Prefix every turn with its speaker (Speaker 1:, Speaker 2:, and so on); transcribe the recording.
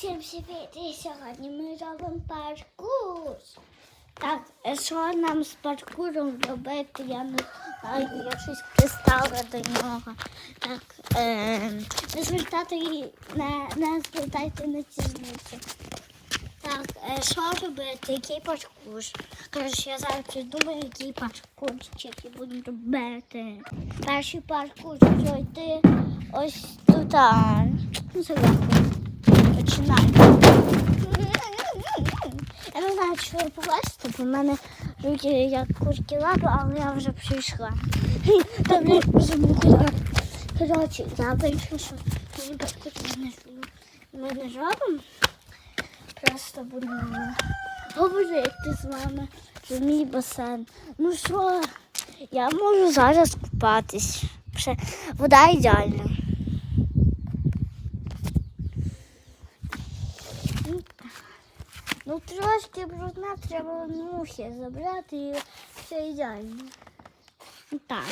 Speaker 1: Всім привіт! І сьогодні ми робимо паркур. Так, е, що нам з паркуром робити? Я не знаю, я щось пристала до нього. Так, е, не не, не звертайте на цізниці. Так, е, що робити? Який паркур? Коротше, я зараз придумаю, який паркурчик я буду робити. Перший паркур пройти ось тут. Ну, це. Знаю, ви бо в мене руки як курки лапи, але я вже прийшла. Там мокра. Коротше, я вирішила, що мені не живуть. Ми не робимо. Просто будемо говорити з вами про мій басейн. Ну що, я можу зараз купатись. Вода ідеальна. Ну, трошки брудна, треба мухи забрати і все ідеально. Так.